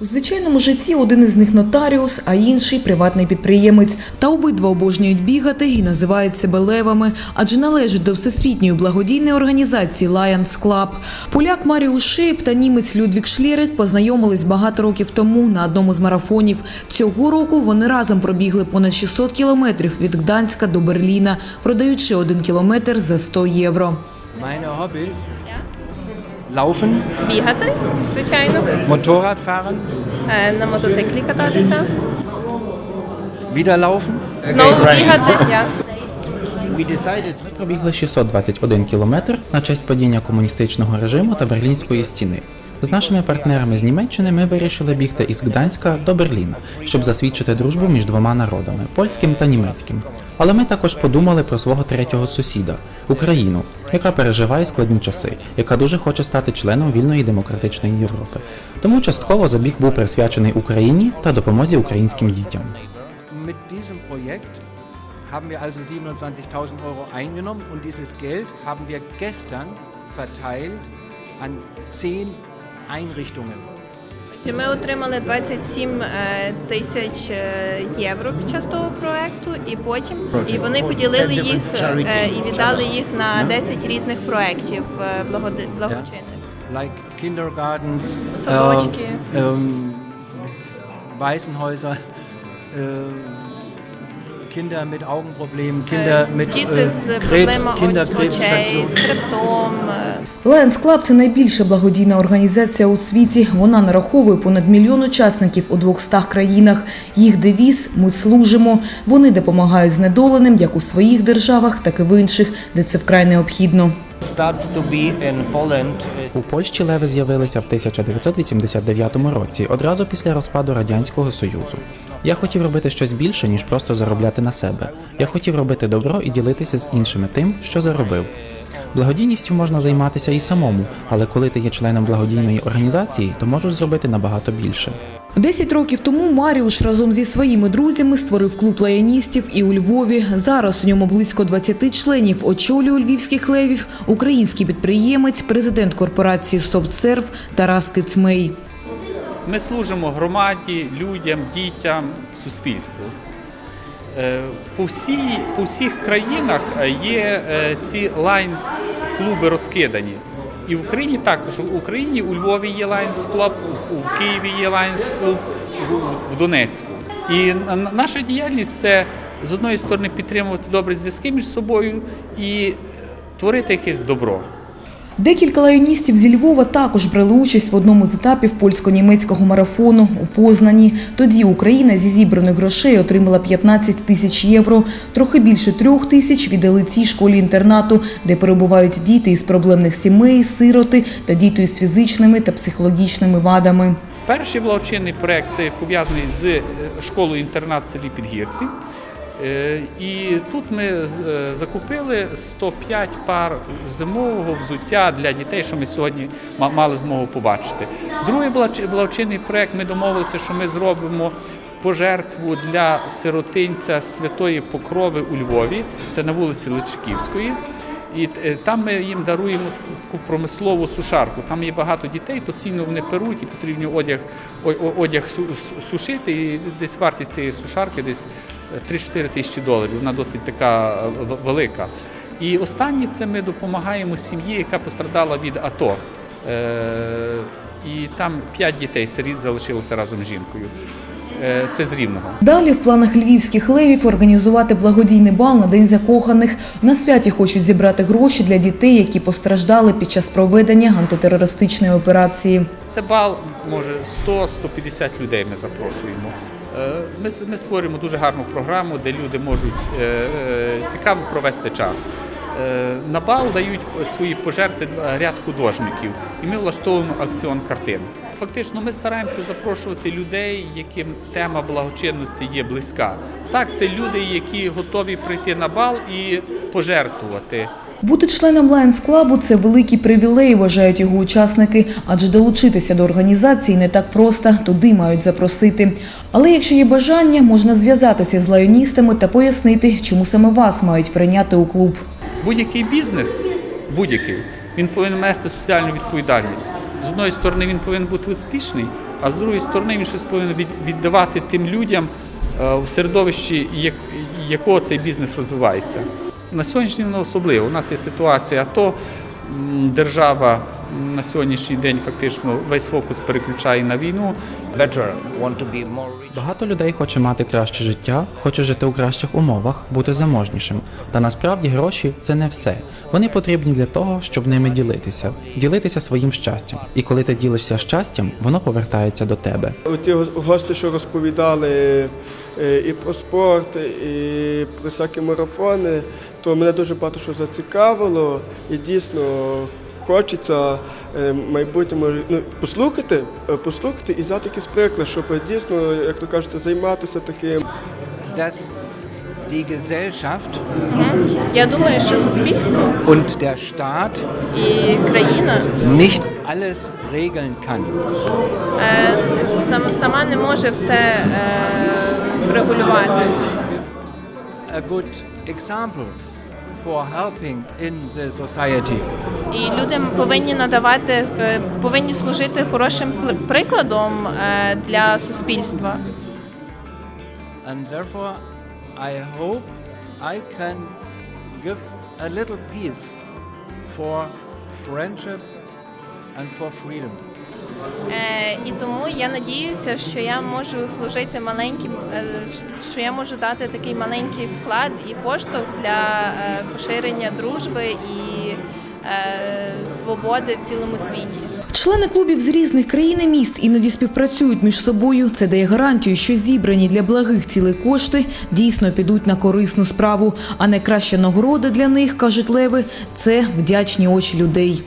У звичайному житті один із них нотаріус, а інший приватний підприємець. Та обидва обожнюють бігати і називають себе левами, адже належать до всесвітньої благодійної організації Lions Club. Поляк Маріус Шейп та німець Людвік Шлєрет познайомились багато років тому на одному з марафонів. Цього року вони разом пробігли понад 600 кілометрів від Гданська до Берліна, продаючи один кілометр за 100 євро. Laufen, Бігати, звичайно, Motorrad fahren, на мотоциклі кататися, wieder laufen. знову бігати. Я Ми пробігли 621 кілометр на честь падіння комуністичного режиму та Берлінської стіни. З нашими партнерами з Німеччини ми вирішили бігти із Гданська до Берліна, щоб засвідчити дружбу між двома народами польським та німецьким. Але ми також подумали про свого третього сусіда Україну, яка переживає складні часи, яка дуже хоче стати членом вільної демократичної Європи. Тому частково забіг був присвячений Україні та допомозі українським дітям. Haben wir also 27.000 Euro eingenommen und dieses Geld haben wir gestern verteilt an 10 Einrichtungen. Ми отримали 27 е, тисяч е, євро під час того проекту, і потім і вони поділили їх е, і віддали їх на 10 різних проєктів благочинних. Like Kindergartens, Садочки. ähm, Waisenhäuser, Kinder mit Augenproblemen, Kinder mit äh, з Krebs, проблемами з хребтом. е, Lions Club – це найбільша благодійна організація у світі. Вона нараховує понад мільйон учасників у 200 країнах. Їх девіз «Ми служимо». Вони допомагають знедоленим як у своїх державах, так і в інших, де це вкрай необхідно. У Польщі леви з'явилися в 1989 році, одразу після розпаду Радянського Союзу. Я хотів робити щось більше, ніж просто заробляти на себе. Я хотів робити добро і ділитися з іншими тим, що заробив. Благодійністю можна займатися і самому, але коли ти є членом благодійної організації, то можеш зробити набагато більше. Десять років тому Маріуш разом зі своїми друзями створив клуб лаяністів і у Львові. Зараз у ньому близько 20 членів. Очолює львівських левів український підприємець, президент корпорації «Софтсерв» Тарас Кицмей. Ми служимо громаді, людям, дітям, суспільству. Е, По, всій, по всіх країнах е, є е, ці лайнс-клуби розкидані. І в Україні також. В Україні у Львові є Lions Club, у- Києві є Lions Club, в- Донецьку. І наша діяльність це з одної сторони підтримувати добрі зв'язки між собою і е, творити якесь добро. Декілька лайоністів зі Львова також брали участь в одному з етапів польсько-німецького марафону у Познані. Тоді Україна зі зібраних грошей отримала 15 тисяч євро. Трохи більше трьох тисяч віддали цій школі-інтернату, де перебувають діти із проблемних сімей, сироти та діти із фізичними та психологічними вадами. Перший благочинний проєкт це пов'язаний з е, школою-інтернат в селі Підгірці. Е, І тут ми е, закупили 105 пар зимового взуття для дітей, що ми сьогодні ма- мали змогу побачити. Другий благоч- благочинний проєкт ми домовилися, що ми зробимо пожертву для сиротинця Святої Покрови у Львові, це на вулиці Личківської. І е, там ми їм даруємо таку промислову сушарку. Там є багато дітей, постійно вони перуть і потрібно одяг, одяг су- су- сушити. І десь вартість цієї сушарки десь 3-4 тисячі доларів. Вона досить така е, велика. І останнє це ми допомагаємо сім'ї, яка пострадала від АТО. Е, І там 5 дітей сиріт залишилося разом з жінкою. Е, Це з Рівного. Далі в планах львівських левів організувати благодійний бал на День закоханих. На святі хочуть зібрати гроші для дітей, які постраждали під час проведення антитерористичної операції. Це бал, може 100-150 людей ми запрошуємо. Е, Ми, ми створюємо дуже гарну програму, де люди можуть е, е, цікаво провести час. На бал дають свої пожертви ряд художників, і ми влаштовуємо акціон картин. Фактично, ми стараємося запрошувати людей, яким тема благочинності є близька. Так, це люди, які готові прийти на бал і пожертвувати. Бути членом Lions Club – це великий привілей, вважають його учасники, адже долучитися до організації не так просто, туди мають запросити. Але якщо є бажання, можна зв'язатися з лайоністами та пояснити, чому саме вас мають прийняти у клуб. Будь-який бізнес будь-який, він повинен нести соціальну відповідальність. З одної сторони, він повинен бути успішний, а з другої сторони, він щось повинен віддавати тим людям е, в середовищі, якого цей бізнес розвивається. На сьогоднішній день особливо. У нас є ситуація то держава на сьогоднішній день фактично весь фокус переключає на війну. Багато людей хоче мати краще життя, хоче жити у кращих умовах, бути заможнішим. Та насправді гроші це не все. Вони потрібні для того, щоб ними ділитися, ділитися своїм щастям. І коли ти ділишся щастям, воно повертається до тебе. Ті гості, що розповідали е, і про спорт, і про всякі марафони, то мене дуже багато що зацікавило і дійсно хочеться е, в майбутньому ну, послухати, е, послухати і взяти якийсь приклад, щоб дійсно, як то кажуть, займатися таким. Dass die Gesellschaft Я думаю, що суспільство und der Staat і країна nicht alles regeln kann. е, сам, сама не може все е, регулювати. A good example for helping in the society. І люди повинні надавати, е, повинні служити хорошим прикладом е, для суспільства. And therefore, I hope I can give a little piece for friendship and for freedom. Е, і тому я надіюся, що я можу служити маленьким, е, що я можу дати такий маленький вклад і поштовх для е, поширення дружби і свободи в цілому світі. Члени клубів з різних країн і міст іноді співпрацюють між собою. Це дає гарантію, що зібрані для благих цілей кошти дійсно підуть на корисну справу. А найкраща нагорода для них, кажуть леви, це вдячні очі людей.